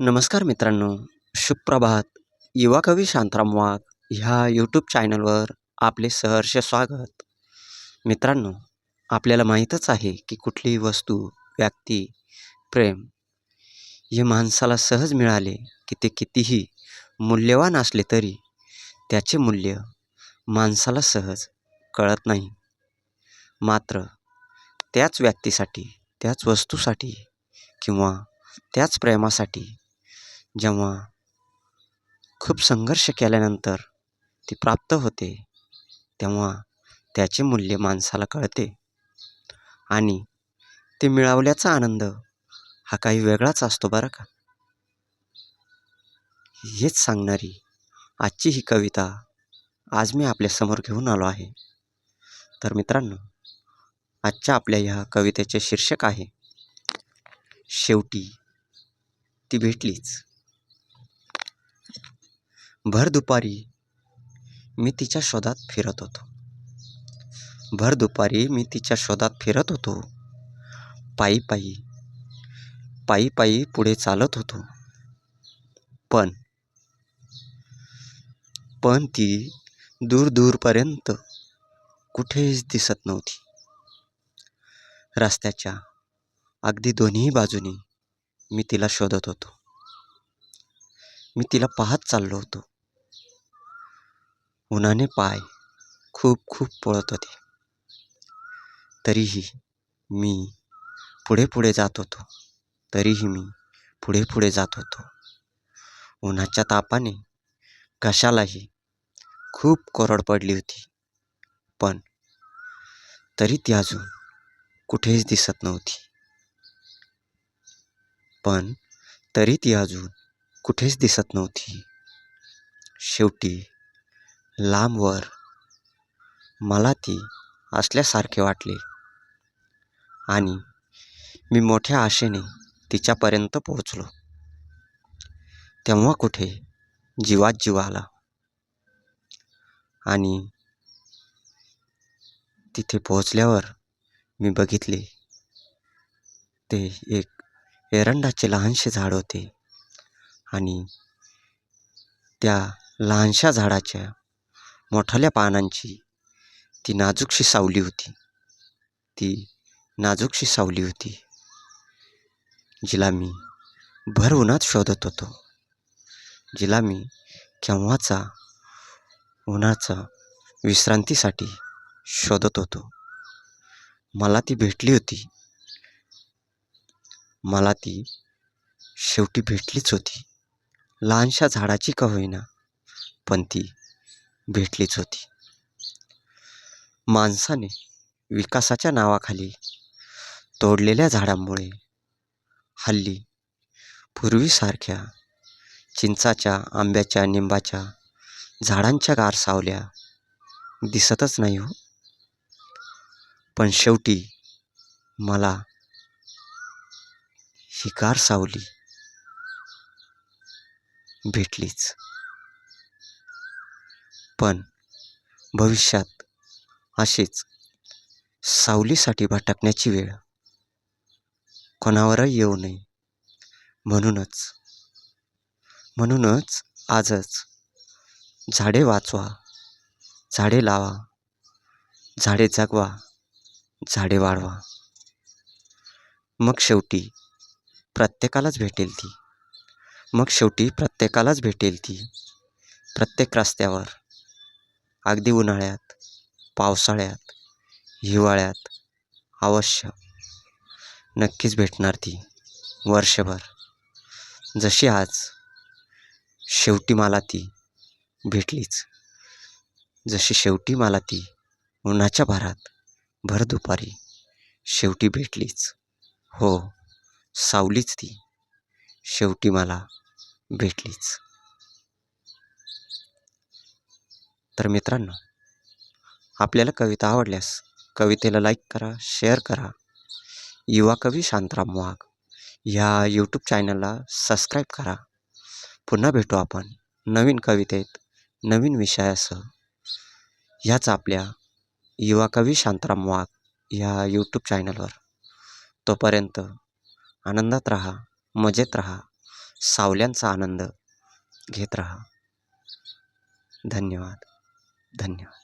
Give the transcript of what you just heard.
नमस्कार मित्रांनो सुप्रभात. युवा कवी शांताराम वाघ ह्या यूट्यूब चॅनलवर आपले सहर्ष स्वागत. मित्रांनो आपल्याला माहीतच आहे की कुठलीही वस्तू व्यक्ती प्रेम हे माणसाला सहज मिळाले की ते कितीही मूल्यवान असले तरी त्याचे मूल्य माणसाला सहज कळत नाही. मात्र त्याच व्यक्तीसाठी त्याच वस्तूसाठी किंवा त्याच प्रेमासाठी जेव्हा खूप संघर्ष केल्यानंतर ती प्राप्त होते तेव्हा त्याचे मूल्य माणसाला कळते. आणि ते मिळवल्याचा आनंद हा काही वेगळाच असतो बरं का? हेच सांगणारी आजची ही कविता आज मी आपल्यासमोर घेऊन आलो आहे. तर मित्रांनो आजच्या आपल्या ह्या कवितेचे शीर्षक आहे शेवटी ती भेटलीच. भर दुपारी मी तिच्या शोधात फिरत होतो. भर दुपारी मी तिच्या शोधात फिरत होतो. पायी पायी पायी पायी पुढे चालत होतो. पण पण ती दूर दूरपर्यंत कुठेच दिसत नव्हती. रस्त्याच्या अगदी दोन्ही बाजूनी मी तिला शोधत होतो. मी तिला पाहत चाललो होतो. उन्हाने पाय खूप खूप पळत होते. तरीही मी पुढे पुढे जात होतो. तरीही मी पुढे पुढे जात होतो. उन्हाच्या तापाने कशालाही खूप कोरड पडली होती. पण तरी ती अजून कुठेच दिसत नव्हती. पण तरी ती अजून कुठेच दिसत नव्हती. शेवटी लांबवर मला ती असल्यासारखे वाटले. आणि मी मोठ्या आशेने तिच्यापर्यंत पोहोचलो. तेव्हा कुठे जीवात जीव आला. आणि तिथे पोहोचल्यावर मी बघितले ते एक एरंडाचे लहानसे झाड होते. आणि त्या लहानशा झाडाच्या मोठाल्या पानांची ती नाजूकशी सावली होती. ती नाजूकशी सावली होती. जिला मी भर उन्हात शोधत होतो. जिला मी केव्हाचा उन्हाचा विश्रांतीसाठी शोधत होतो. मला ती भेटली होती. मला ती शेवटी भेटलीच होती. लहानशा झाडाची का होईना पण ती भेटलीच होती. माणसाने विकासाच्या नावाखाली तोडलेल्या झाडांमुळे हल्ली पूर्वीसारख्या चिंचाच्या आंब्याच्या निंबाच्या झाडांच्या गार सावल्या दिसतच नाही हो. पण शेवटी मला ही गार सावली भेटलीच. पण भविष्यात असेच सावलीसाठी भटकण्याची वेळ कोणावरही येऊ नये. म्हणूनच म्हणूनच आजच झाडे वाचवा झाडे लावा झाडे जगवा झाडे वाढवा. मग शेवटी प्रत्येकालाच भेटेल ती. मग शेवटी प्रत्येकालाच भेटेल ती. प्रत्येक रस्त्यावर अगदी उन्हाळ्यात पावसाळ्यात हिवाळ्यात अवश्य नक्कीच भेटणार ती वर्षभर. जशी आज शेवटी मला ती भेटलीच. जशी शेवटी मला ती उन्हाच्या भरात भर दुपारी शेवटी भेटलीच. हो सावलीच ती. शेवटी मला भेटलीच. तर मित्रांनो आपल्याला कविता आवडल्यास कवितेला लाईक करा शेअर करा. युवा कवी शांतराम वाघ ह्या यूट्यूब चॅनलला सबस्क्राईब करा. पुन्हा भेटू आपण नवीन कवितेत नवीन विषयासह. ह्याच आपल्या युवा कवी शांतराम वाघ ह्या यूट्यूब चॅनलवर तोपर्यंत आनंदात राहा मजेत राहा सावल्यांचा आनंद घेत राहा. धन्यवाद. धन्यवाद.